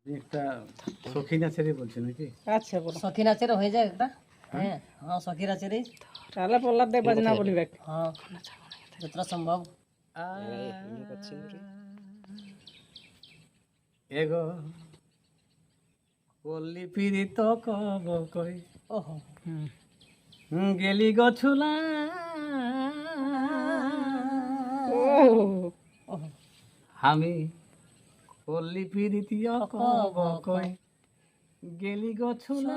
আপনি একটা সখী নাচেরই বলছেন নাকি? আচ্ছা বলো। হয়ে যায় একটা হ্যাঁ? হ্যাঁ তাহলে পল্লার দেব বাজনা হ্যাঁ যতটা সম্ভব। এগো পীড়িত কব কই? ওহো হুম, গেলি গছুলা ওহো। আমি পল্লী কব কই। গেলি গছুলা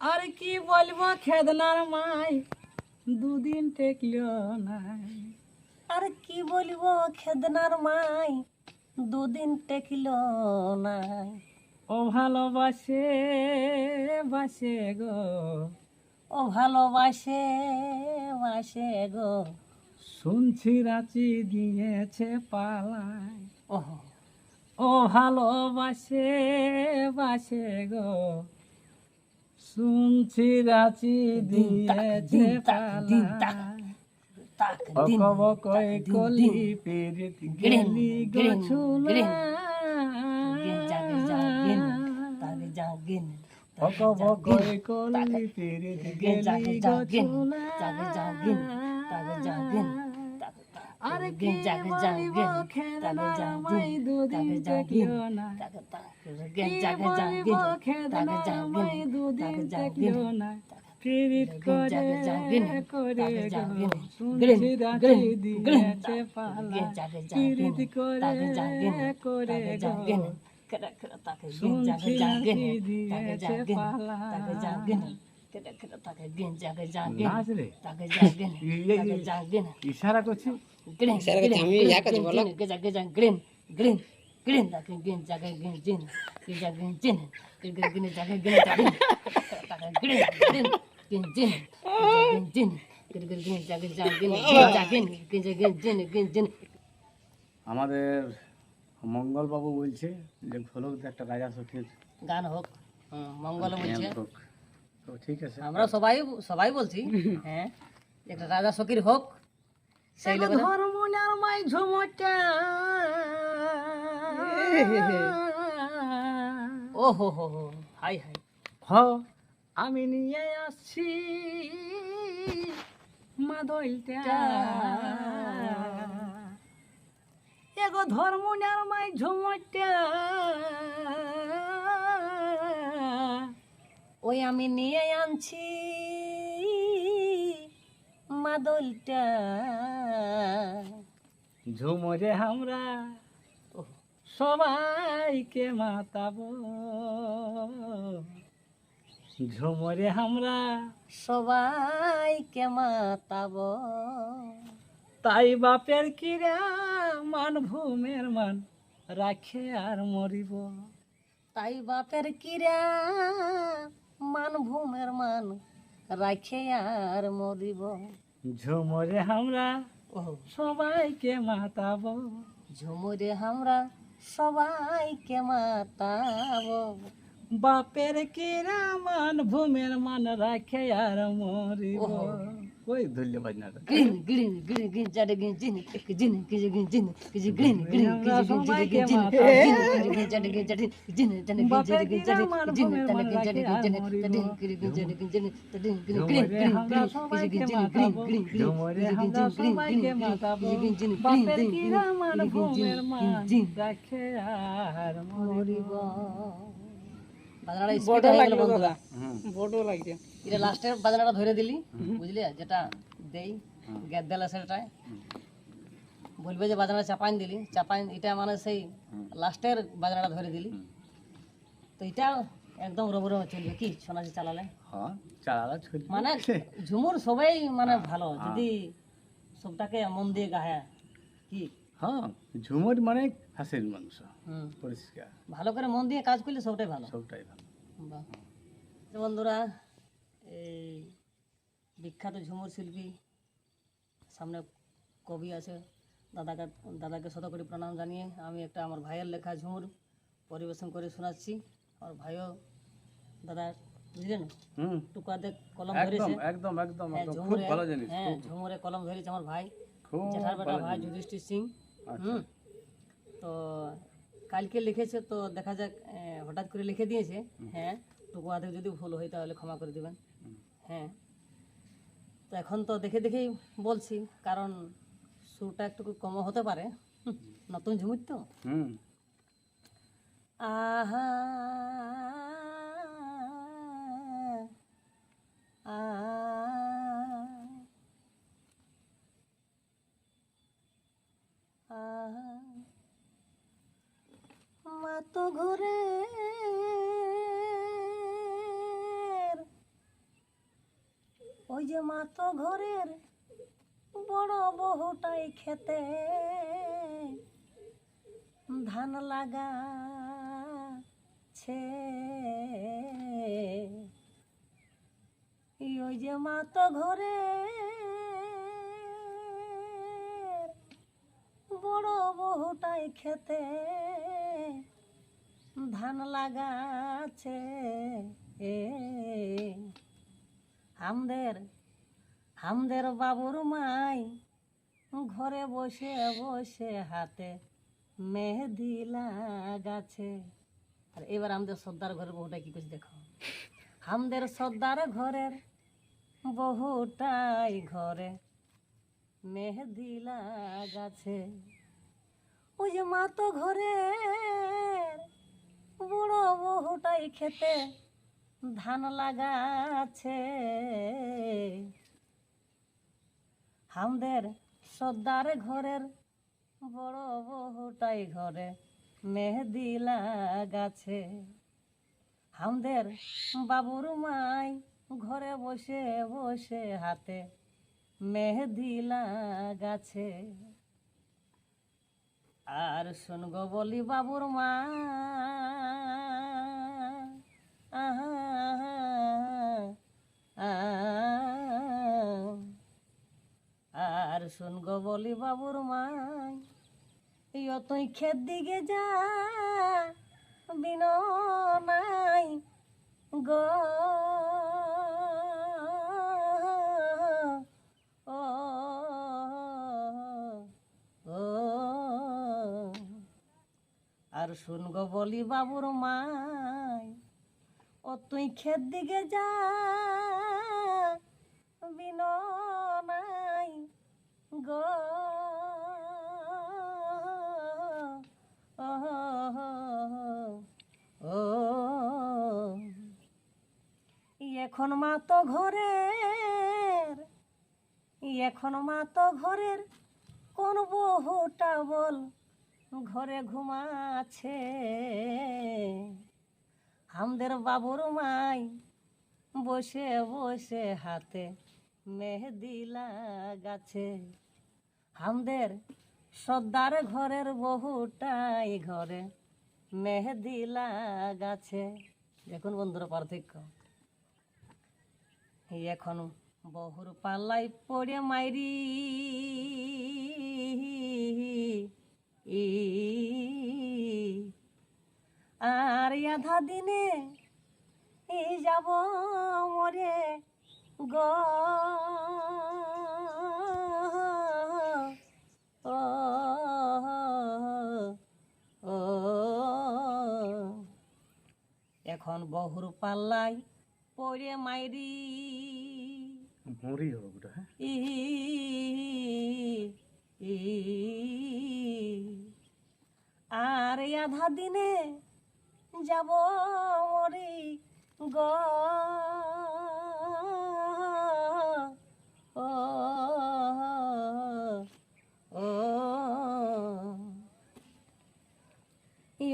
আর কি বলব খেদনার মাই দুদিন টেকলো নাই। আর কি বলব খেদনার মাই দুদিন টেকিল নাই। ও ভালোবাসে বাসে গো। ও ভালোবাসে বাসে গো। শুনছি রাচি দিয়েছে পালায়। ওহো। ও ভালোবাসে বাসে গো। শুনছি রাচি দিয়েছে। পালায়। কলি পিরিত গেলি গ্রিন, গছুলা গ্রিন। গিন। জাগে যা গিন। আরে কি বলিব গিন খেদনা তাগে যা মাই গিন দুদিন টেকলো না কি বলিব গিন খেদনা তাগে যা মাই গিন দুদিন গিন না পিরিত করে করে গো রাচি গ্রিন দিয়েছে পালা পিরিত করে করে গো শুনছি যা দিয়েছে পালা ইশারা করছি গ্রিন গ্রিন আমি ইয়া কাজ বলা গেজা গেজা গ্রিন গ্রিন গ্রিন তাকে গিন জাগে গিন জিন গেজা গিন জিন গিন গিন গিন জাগে গিন জাগে তাকে গ্রিন গ্রিন গিন জিন গিন জিন গিন গিন গিন জাগে যা গিন জাগিন গিন গিন জিন গিন জিন আমাদের মঙ্গলবাবু বলছে যে ফলক একটা রাজা সখীর গান হোক হুম, মঙ্গল বলছে জ্ঞান হোক তো ঠিক আছে আমরা সবাই সবাই বলছি হ্যাঁ একটা রাজা সকির হোক সেই লেভেলে ধর্মনার মাই ঝুমটা। ও হো হো হো হাই হাই। হ আমি নিয়ে আসছি মাদলটা এগো ধর্মনার মাই ঝুমটা। ওই আমি নিয়ে আনছি মাদলটা ঝুমরে আমরা সবাইকে মাতাবো। ঝুমরে আমরা সবাইকে মাতাব। তাই বাপের কিরা মান ভূমের মান রাখে আর মরিব। তাই বাপের কিরা মান ভূমের মান রাখে আর মরিব। ঝুমরে আমরা ও। সবাইকে মাতাবো। ঝুমুরে আমরা সবাইকে মাতাব। বাপের কিরামান ভূমের মান রাখে আর মরিব। ওহো। কই ধন্যবাদ না গ্রিন গ্রিন গ্রিন গ্রিন চারে গ্রিন জিন জিন কিজি গ্রিন জিন কিজি গ্রিন গ্রিন কিজি গ্রিন জিন জিন জিন গ্রিন চারে গ্রিন চারে জিন চারে গ্রিন চারে গ্রিন চারে জিন চারে গ্রিন চারে গ্রিন চারে তদিন গ্রিন চারে গ্রিন চারে তদিন green green green green green জিন গ্রিন গ্রিন গ্রিন ঝুমরে গ্রিন জিন গ্রিন গ্রিন মাতাবো গ্রিন জিন গ্রিন গ্রিন গ্রিন জিন রাখে আর মরিব বাজনাটা বড় হয়ে লাগল বন্ধুরা এটা লাস্টের বাজনাটা ধরে দিলি বুঝলি? যেটা দেই গ্যাস দেলা সেটায় বলবে যে বাজনাটা চাপাইন দিলি চাপাইন এটা মানে সেই লাস্টের বাজনাটা ধরে দিলি। তো এটা একদম রবর চলবে। কি সোনাজি চালালে? হ্যাঁ চালা ছুটি মানে ঝুমুর সবাই মানে ভালো। যদি সবটাকে মন দিয়ে গায়ে কি? হ্যাঁ ঝুমুর মানে হাসির হুম। পরিষ্কার। ভালো করে মন দিয়ে কাজ করলে সবটাই ভালো। সবটাই ভালো। বন্ধুরা এই বিখ্যাত ঝুমুর শিল্পী সামনে কবি আছে দাদাকে দাদাকে শত কোটি প্রণাম জানিয়ে আমি একটা আমার ভাইয়ের লেখা ঝুমুর পরিবেশন করে শোনাচ্ছি। আমার ভাইও দাদা বুঝলেন? টুকাতে কলম একদম ধরেছে। একদম একদম হ্যাঁ খুব ঝুমুরে ভালো জিনিস হ্যাঁ ঝুমুরে কলম ধরেছে আমার ভাই। জেঠার বেটা ভাই। যুধিষ্ঠির সিং। আচ্ছা। হুম। তো কালকে লিখেছে তো দেখা যাক হঠাৎ করে লিখে দিয়েছে। হ্যাঁ টুকু আধেক যদি ভুল হয় তাহলে ক্ষমা করে দেবেন। হ্যাঁ। তো এখন তো দেখে দেখেই বলছি কারণ সুরটা একটু কমও হতে পারে। নতুন ঝুমুর তো। হুম। আহা। মা তো ঘরে ওই যে মা তো ঘরের বড় বহুটাই খেতে। ধান এই ওই যে মা তো ঘরে বড় বহুটাই খেতে। ধান লাগাছে এ আমাদের আমাদের বাবুর মাই ঘরে বসে বসে হাতে মেহেদি লাগাছে আর এবার আমাদের সর্দার ঘরের বহুটা কি করছে দেখো। আমাদের সর্দার ঘরের বহুটাই ঘরে মেহেদি লাগাছে ওই যে মা তো ঘরে বড় বহুটাই খেতে ধান লাগাছে আমাদের সর্দার ঘরের বড় বহুটাই ঘরে মেহেদি লাগাছে। আমাদের বাবুর মাই ঘরে বসে বসে হাতে মেহেদি লাগাছে। আর শুনগো বলি বাবুর মা আহা, আহা, আর শুনগো বলি বাবুর মাই তুই ক্ষেত দিকে যা বিন নাই গো। আর শুনগো বলি বাবুর মাই ও তুই ক্ষেত দিকে যা এখন মা তো ঘরের, এখন মা তো ঘরের কোন বহুটা বল ঘরে ঘুমাছে আমাদের বাবুর মাই বসে বসে হাতে মেহেদি লাগাছে আমাদের সর্দার ঘরের বহুটাই ঘরে মেহেদি লাগাছে দেখুন বন্ধুরা পার্থক্য। এখন বহুর পাল্লাই পড়ে মাইরি। আর আধা দিনে এই যাব মরে গ। এখন বহুর পাল্লাই পড়ে মাইরি। মুড়ি হবে ওটা হ্যাঁ? ই ই আর আধা দিনে যাব মরি গ।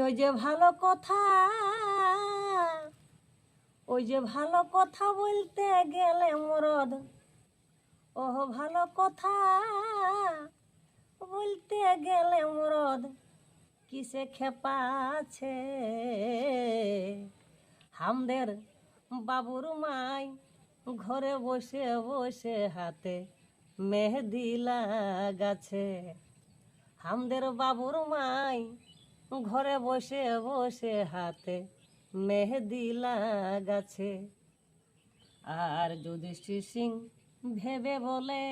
ও যে ভালো কথা ওই যে ভালো কথা বলতে গেলে মরদ। ও ভালো কথা বলতে গেলে মরদ। কিসে খেপা আছে? আমাদের বাবুর মাই ঘরে বসে বসে হাতে মেহেদি লাগাছে আমাদের বাবুর মাই ঘরে বসে বসে হাতে মেহেদি লাগাছে। আর যুধিষ্ঠির সিং ভেবে বলে,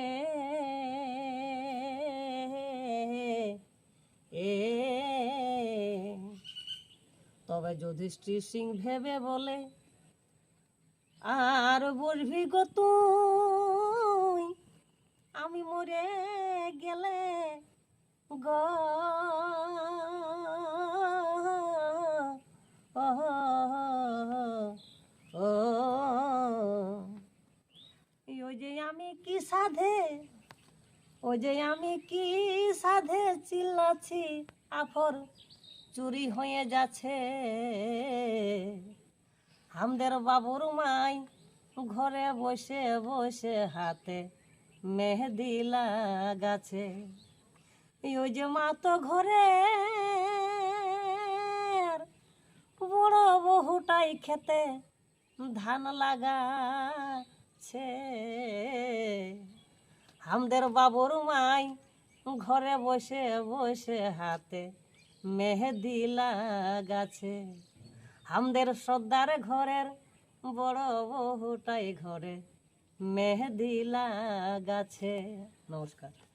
এ তবে যুধিষ্ঠির সিং ভেবে বলে, আর বলবি গো তুই, আমি মরে গেলে গো ও ওই যে আমি কি সাধে ওই যে আমি কি সাধে চিল্লাছি? আফর চুরি হয়ে যাচ্ছে। আমাদের বাবুর মাই ঘরে বসে বসে হাতে মেহেদি লাগাছে ওই যে মা তো ঘরে বড় বহুটাই খেতে ধান লাগাছে আমাদের বাবুর মাই ঘরে বসে বসে হাতে মেহেদি লাগাছে। আমাদের সর্দার ঘরের বড় বহুটাই ঘরে মেহেদি লাগাছে। নমস্কার।